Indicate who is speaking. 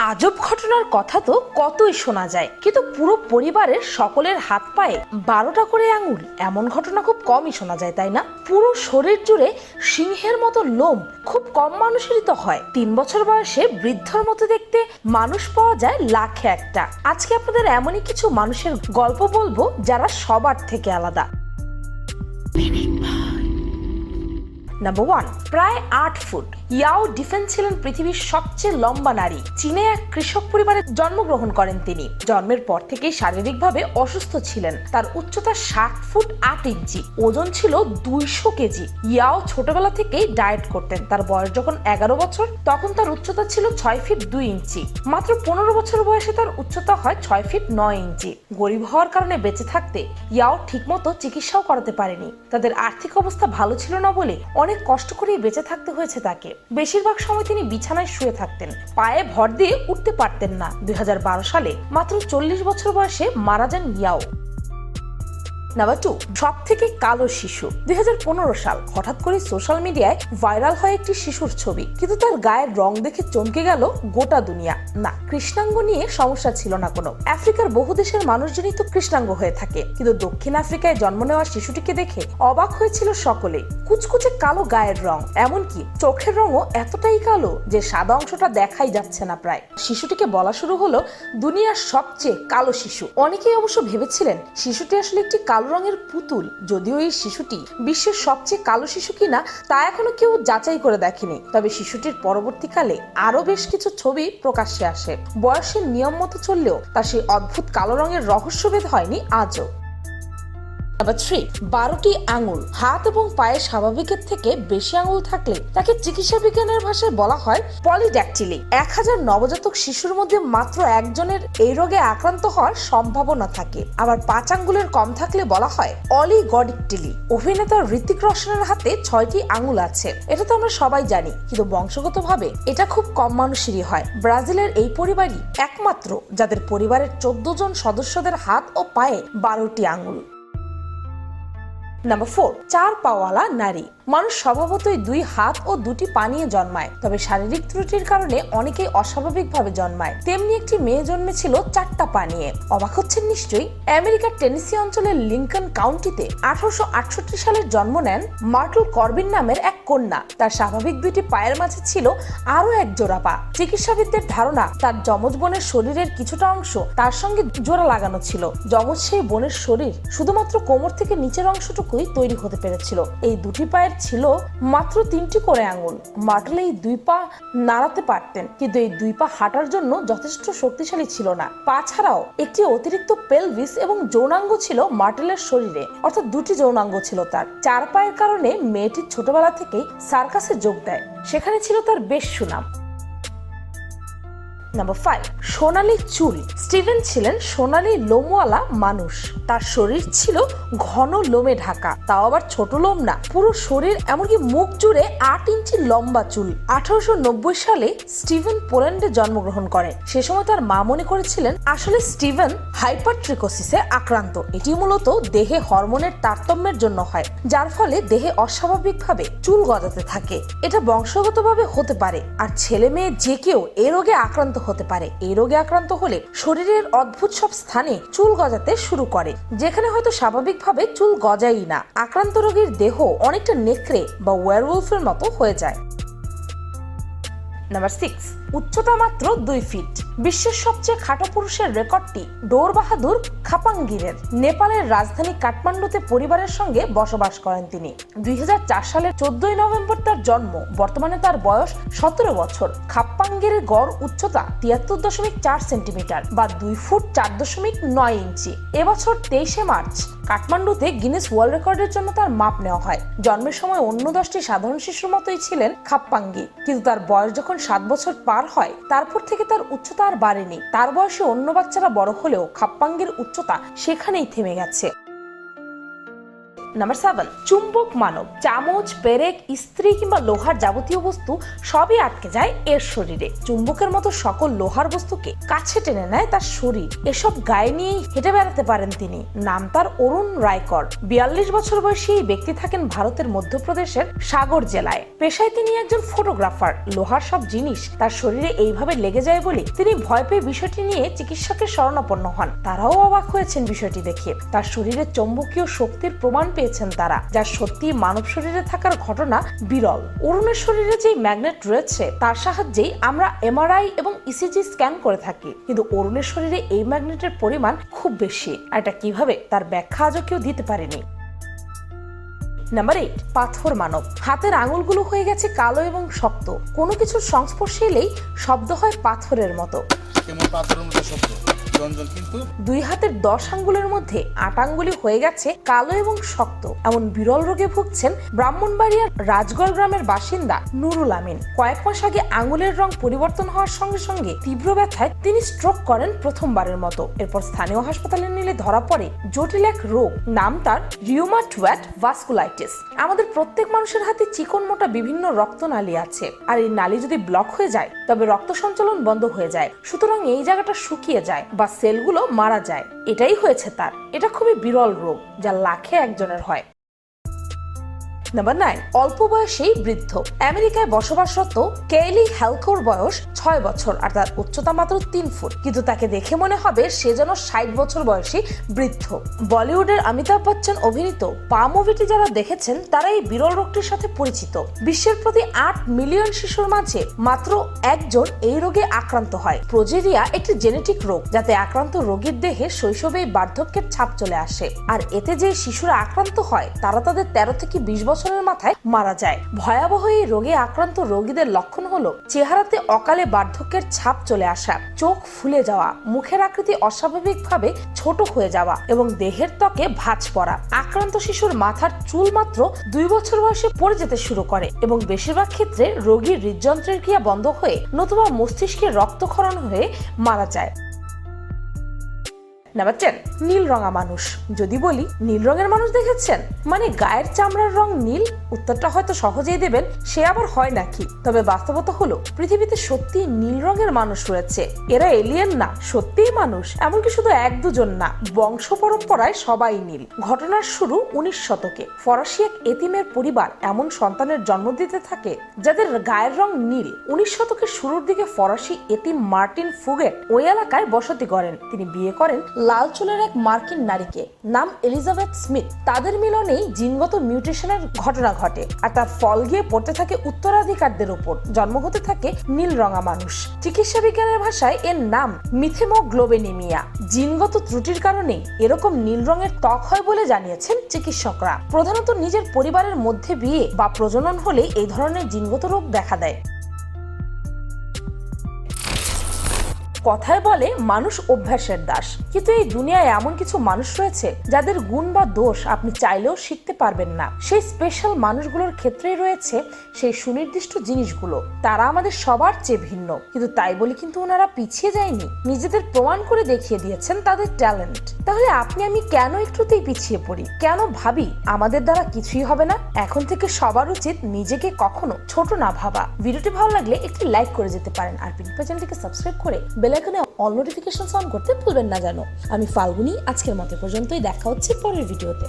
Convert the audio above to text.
Speaker 1: আজব ঘটনার কথা তো কতই শোনা যায়। কিন্তু পুরো পরিবারের সকলের হাত পায়ে বারোটা করে আঙুল এমন ঘটনা খুব কমই শোনা যায় তাই না? পুরো শরীর জুড়ে সিংহের মতো লোম খুব কম মানুষেরই তো হয়। তিন বছর বয়সে বৃদ্ধর মতো দেখতে মানুষ পাওয়া যায় লাখে একটা। আজকে আপনাদের এমনই কিছু মানুষের গল্প বলব যারা সবার থেকে আলাদা। নাম্বার ওয়ান প্রায় আট ফুট। ইয়াও ডিফেন্স ছিলেন পৃথিবীর সবচেয়ে লম্বা নারী। চীনে এক কৃষক পরিবারে জন্মগ্রহণ করেন তিনি। জন্মের পর থেকেই শারীরিকভাবে অসুস্থ ছিলেন। তার উচ্চতা ষাট ফুট আট ইঞ্চি, ওজন ছিল দুইশো কেজি। ইয়াও ছোটবেলা থেকেই ডায়েট করতেন। তার বয়স যখন এগারো বছর, তখন তার উচ্চতা ছিল ছয় ফিট দুই ইঞ্চি। মাত্র পনেরো বছর বয়সে তার উচ্চতা হয় ছয় ফিট নয় ইঞ্চি। গরিব হওয়ার কারণে বেঁচে থাকতে ইয়াও ঠিকমতো চিকিৎসাও করাতে পারেনি। তাদের আর্থিক অবস্থা ভালো ছিল না বলে অনেক কষ্ট করেই বেঁচে থাকতে হয়েছে তাকে। বেশিরভাগ সময় তিনি বিছানায় শুয়ে থাকতেন। পায়ে ভর দিয়ে উঠতে পারতেন না। দুই হাজার বারো সালে মাত্র চল্লিশ বছর বয়সে মারা যান ইয়াও। নাম্বার টু সব থেকে কালো শিশু। দুই সাল হঠাৎ করে সোশ্যাল মিডিয়ায় ভাইরাল হয় একটি শিশুর ছবি। কিন্তু তার গায়ের রং দেখে চমকে গেল গোটা দুনিয়া। না, কৃষ্ণাঙ্গ নিয়ে সমস্যা ছিল না কোনো। আফ্রিকার বহু দেশের মানুষজনই তো কৃষ্ণাঙ্গ হয়ে থাকে। কিন্তু দক্ষিণ আফ্রিকায় জন্ম নেওয়া শিশুটিকে দেখে অবাক হয়েছিল সকলে কুচকুচে কালো গায়ের রং, এমনকি চোখের রঙও এতটাই কালো যে সাদা অংশটা দেখাই যাচ্ছে না প্রায়। শিশুটিকে বলা শুরু হলো, দুনিয়ার সবচেয়ে কালো শিশু। অনেকেই অবশ্য ভেবেছিলেন শিশুটি আসলে একটি কালো রঙের পুতুল যদিও এই শিশুটি বিশ্বের সবচেয়ে কালো শিশু কিনা তা এখনও কেউ যাচাই করে দেখেনি। তবে শিশুটির পরবর্তীকালে আরও বেশ কিছু ছবি প্রকাশ্যে আসে। বয়সের নিয়ম মতো চললেও তা সেই অদ্ভুত কালো রঙের রহস্যভেদ হয়নি আজও। নাম্বার থ্রি বারোটি আঙুল হাত এবং পায়ে স্বাভাবিকের থেকে বেশি আঙুল থাকলে তাকে চিকিৎসা বিজ্ঞানের ভাষায় বলা হয় পলিড্যাকটিলি এক হাজার নবজাতক শিশুর মধ্যে মাত্র একজনের এই রোগে আক্রান্ত হওয়ার সম্ভাবনা থাকে। আবার পাঁচ আঙ্গুলের কম থাকলে বলা হয় অলিগডিকটিলি অভিনেতা ঋতিক রোশনের হাতে ছয়টি আঙুল আছে। এটা তো আমরা সবাই জানি, কিন্তু বংশগতভাবে এটা খুব কম মানুষেরই হয়। ব্রাজিলের এই পরিবারই একমাত্র যাদের পরিবারের চোদ্দ জন সদস্যদের হাত ও পায়ে বারোটি আঙুল। নাম্বার ফোর চার পাওয়ালা নারী মানুষ স্বভাবতই দুই হাত ও দুটি পা নিয়ে জন্মায়, তবে শারীরিক ত্রুটির কারণে অনেকেই অস্বাভাবিকভাবে জন্মায়। তেমনি একটি মেয়ে জন্মেছিল চারটা পা নিয়ে। অবাক হচ্ছেন নিশ্চয়ই, আমেরিকার টেনেসি অঞ্চলের লিঙ্কন কাউন্টিতে আঠারোশো সালের জন্ম নেন মার্টল করবিন নামের এক কন্যা। তার স্বাভাবিক দুটি পায়ের মাঝে ছিল আরও এক জোড়া পা। চিকিৎসাবিদদের ধারণা, তার যমজ বোনের শরীরের কিছুটা অংশ তার সঙ্গে জোড়া লাগানো ছিল। যমজ সেই বোনের শরীর শুধুমাত্র কোমর থেকে নিচের অংশটুকুই তৈরি হতে পেরেছিল। এই দুটি পায়ের ছিল মাত্র তিনটি করে আঙুল। মাটলে এই দুই পা নাড়াতে পারতেন, কিন্তু এই দুই পা হাঁটার জন্য যথেষ্ট শক্তিশালী ছিল না। পা ছাড়াও একটি অতিরিক্ত পেলভিস এবং যৌনাঙ্গ ছিল মার্টেলের শরীরে, অর্থাৎ দুটি যৌনাঙ্গ ছিল তার। চার পায়ের কারণে মেয়েটি ছোটবেলা থেকেই সার্কাসে যোগ দেয়। সেখানে ছিল তার বেশ সুনাম। নাম্বার ফাইভ সোনালি চুল। স্টিভেন ছিলেন সোনালি লোমওয়ালা মানুষ। তার শরীর ছিল ঘন লোমে ঢাকা। তাও আবার ছোট লোম না। পুরো শরীর এমনকি মুখ জুড়ে আট ইঞ্চি লম্বা চুল। আঠারোশো নব্বই সালে স্টিভেন পোল্যান্ডে জন্মগ্রহণ করেন। সে সময় তার মা মনে করেছিলেন, আসলে স্টিভেন হাইপারট্রিকোসিসে আক্রান্ত। এটি মূলত দেহে হরমোনের তারতম্যের জন্য হয়, যার ফলে দেহে অস্বাভাবিকভাবে চুল গজাতে থাকে। এটা বংশগতভাবে হতে পারে। আর ছেলে মেয়ে যে কেউ এ রোগে আক্রান্ত হতে পারে। এই রোগে আক্রান্ত হলে শরীরের অদ্ভুত সব স্থানে চুল গজাতে শুরু করে, যেখানে হয়তো স্বাভাবিকভাবে চুল গজাই না। আক্রান্ত রোগীর দেহ অনেকটা নেকড়ে বা ওয়ারউলফের মতো হয়ে যায়। Number six. উচ্চতা মাত্র দুই ফিট। বিশ্বের সবচেয়ে খাটো পুরুষের রেকর্ডটি ডোর বাহাদুর খাপাঙ্গিরের। নেপালের রাজধানী কাঠমান্ডুতে পরিবারের সঙ্গে বসবাস করেন তিনি। দুই সালের চোদ্দই নভেম্বর তার জন্ম। বর্তমানে তার বয়স সতেরো বছর। খাপ্পাঙ্গিরের গড় উচ্চতা তিয়াত্তর দশমিক চার সেন্টিমিটার বা দুই ফুট চার দশমিক নয় ইঞ্চি। এবছর তেইশে মার্চ কাঠমান্ডুতে গিনেস ওয়ার্ল্ড রেকর্ডের জন্য তার মাপ নেওয়া হয়। জন্মের সময় অন্য দশটি সাধারণ শিশুর মতোই ছিলেন খাপ্পাঙ্গি কিন্তু তার বয়স যখন সাত বছর পার হয়। তারপর থেকে তার উচ্চতা আর বাড়েনি। তার বয়সে অন্য বাচ্চারা বড় হলেও খাপ্পাঙ্গের উচ্চতা সেখানেই থেমে গেছে। নাম্বার সেভেন চুম্বক মানব। চামচ, পেরেক, ইস্ত্রি কিংবা লোহার যাবতীয় বস্তু সবই আটকে যায় এর শরীরে। চুম্বকের মতো সকল লোহার বস্তুকে কাছে টেনে নেয় তার শরীর। এসব গায়ে নিয়েই হেঁটে বেড়াতে পারেন তিনি। নাম তার অরুণ রায়কর। বিয়াল্লিশ বছর বয়সী এই ব্যক্তি থাকেন ভারতের মধ্যপ্রদেশের সাগর জেলায়। পেশায় তিনি একজন ফটোগ্রাফার লোহার সব জিনিস তার শরীরে এইভাবে লেগে যায় বলে তিনি ভয় পেয়ে বিষয়টি নিয়ে চিকিৎসকের শরণাপন্ন হন। তারাও অবাক হয়েছেন বিষয়টি দেখে। তার শরীরে চৌম্বকীয় শক্তির প্রমাণ পেয়েছেন তারা, যা সত্যি মানব শরীরে থাকার ঘটনা বিরল। অরুণের শরীরে যে ম্যাগনেট রয়েছে, তার সাহায্যেই আমরা এমআরআই এবং ইসিজি স্ক্যান করে থাকি। কিন্তু অরুণের শরীরে এই ম্যাগনেটের পরিমাণ খুব বেশি। আর এটা কীভাবে, তার ব্যাখ্যা আজও কেউ দিতে পারেনি। নাম্বার এইট পাথর মানব। হাতের আঙুলগুলো হয়ে গেছে কালো এবং শক্ত। কোনো কিছুর সংস্পর্শে এলেই শব্দ হয় পাথরের মতো।
Speaker 2: পাথরের মতো শব্দ? রঞ্জন কিন্তু
Speaker 1: দুই হাতের দশ আঙ্গুলের মধ্যে আট আঙ্গুলি হয়ে গেছে কালো এবং শক্ত। এমন বিরল রোগে ভুগছেন ব্রাহ্মণবাড়িয়ার রাজগড় গ্রামের বাসিন্দা নুরুল আমিন। কয়েক মাস আগে আঙ্গুলের রং পরিবর্তন হওয়ার সঙ্গে সঙ্গে তীব্র ব্যথায় তিনি স্ট্রোক করেন প্রথমবারের মতো। এরপর স্থানীয় হাসপাতালে নিলে ধরা পড়ে জটিল এক রোগ, নাম তার রিউমাটওয়াট ভাস্কুলাইটিস আমাদের প্রত্যেক মানুষের হাতে চিকন মোটা বিভিন্ন রক্তনালী আছে। আর এই নালী যদি ব্লক হয়ে যায়, তবে রক্ত সঞ্চালন বন্ধ হয়ে যায়। সুতরাং এই জায়গাটা শুকিয়ে যায় বা সেলগুলো মারা যায়। এটাই হয়েছে তার। এটা খুবই বিরল রোগ যা লাখে একজনের হয়। নাম্বার নাইন অল্প বয়সেই বৃদ্ধ। আমেরিকায় বসবাসরত কেলি হ্যালকোর বয়স ছয় বছর, আর তার উচ্চতা মাত্র তিন ফুট। কিন্তু তাকে দেখে মনে হবে সে যেন ষাট বছর বয়সী বৃদ্ধ। বলিউডের অমিতাভ বচ্চন অভিনীত পা মুভিটি যারা দেখেছেন তারা এই বিরল রোগটির সাথে পরিচিত। বিশ্বের প্রতি আট মিলিয়ন শিশুর মাঝে মাত্র একজন এই রোগে আক্রান্ত হয়। প্রোজেরিয়া একটি জেনেটিক রোগ, যাতে আক্রান্ত রোগীর দেহে শৈশবেই বার্ধক্যের ছাপ চলে আসে। আর এতে যে শিশুরা আক্রান্ত হয়, তারা তাদের তেরো থেকে বিশ বছরের মাথায় মারা যায়। ভয়াবহ এই রোগে আক্রান্ত রোগীদের লক্ষণ হলো চেহারাতে অকালে বার্ধক্যের ছাপ চলে আসা, চোখ ফুলে যাওয়া, মুখের আকৃতি অস্বাভাবিকভাবে ছোট হয়ে যাওয়া এবং দেহের ত্বকে ভাঁজ পড়া। আক্রান্ত শিশুর মাথার চুল মাত্র দুই বছর বয়সে পড়ে যেতে শুরু করে এবং বেশিরভাগ ক্ষেত্রে রোগীর হৃদযন্ত্রের ক্রিয়া বন্ধ হয়ে নতুবা মস্তিষ্কে রক্তক্ষরণ হয়ে মারা যায়। নাম্বার টেন নীল রঙা মানুষ। যদি বলি, নীল রঙের মানুষ দেখেছেন? মানে গায়ের চামড়ার রং নীল? উত্তরটা হয়তো সহজেই দেবেন, সে আবার হয় নাকি? তবে বাস্তবতা হলো, পৃথিবীতে সত্যি নীল রঙের মানুষ রয়েছে। এরা এলিয়েন না, সত্যিই মানুষ। এমনকি শুধু এক দুজন না, বংশ পরম্পরায় সবাই নীল। ঘটনার শুরু উনিশ শতকে। ফরাসি এক এতিমের পরিবার এমন সন্তানের জন্ম দিতে থাকে, যাদের গায়ের রং নীল। উনিশ শতকের শুরুর দিকে ফরাসি এতিম মার্টিন ফুগেট ওই এলাকায় বসতি করেন তিনি বিয়ে করেন লাল চুলের এক মার্কিন নারীকে, নাম এলিজাবেথ স্মিথ। তাদের মিলনেই জিনগত মিউটেশনের ঘটনা ঘটে আর তার ফল গিয়ে পড়তে থাকে উত্তরাধিকারদের উপর জন্ম হতে থাকে নীল রঙা মানুষ। চিকিৎসা বিজ্ঞানের ভাষায় এর নাম মিথেমোগ্লোবেনিমিয়া। জিনগত ত্রুটির কারণে এরকম নীল রঙের ত্বক হয় বলে জানিয়েছেন চিকিৎসকরা। প্রধানত নিজের পরিবারের মধ্যে বিয়ে বা প্রজনন হলে এই ধরনের জিনগত রোগ দেখা দেয়। কথায় বলে মানুষ অভ্যাসের দাস। কিন্তু এই দুনিয়ায় এমন কিছু মানুষ রয়েছে যাদের গুণ বা দোষ আপনি চাইলেও শিখতে পারবেন না। সেই স্পেশাল মানুষগুলোর ক্ষেত্রেই রয়েছে সেই সুনির্দিষ্ট জিনিসগুলো। তারা আমাদের সবার চেয়ে ভিন্ন। কিন্তু তাই বলে কিন্তু ওনারা পিছিয়ে যায়নি। নিজেদের প্রমাণ করে দেখিয়ে দিয়েছেন তাদের ট্যালেন্ট তাহলে আপনি, আমি কেন একটুতেই পিছিয়ে পড়ি? কেন ভাবি আমাদের দ্বারা কিছুই হবে না? এখন থেকে সবার উচিত নিজেকে কখনো ছোট না ভাবা। ভিডিওটি ভালো লাগলে একটি লাইক করে যেতে পারেন। আর পিনপা চ্যানেলটিকে সাবস্ক্রাইব করে বেল আইকনে অল নোটিফিকেশন অন করতে ভুলবেন না জানো আমি ফাল্গুনি, আজকের মতো পর্যন্তই। দেখা হচ্ছে পরের ভিডিওতে।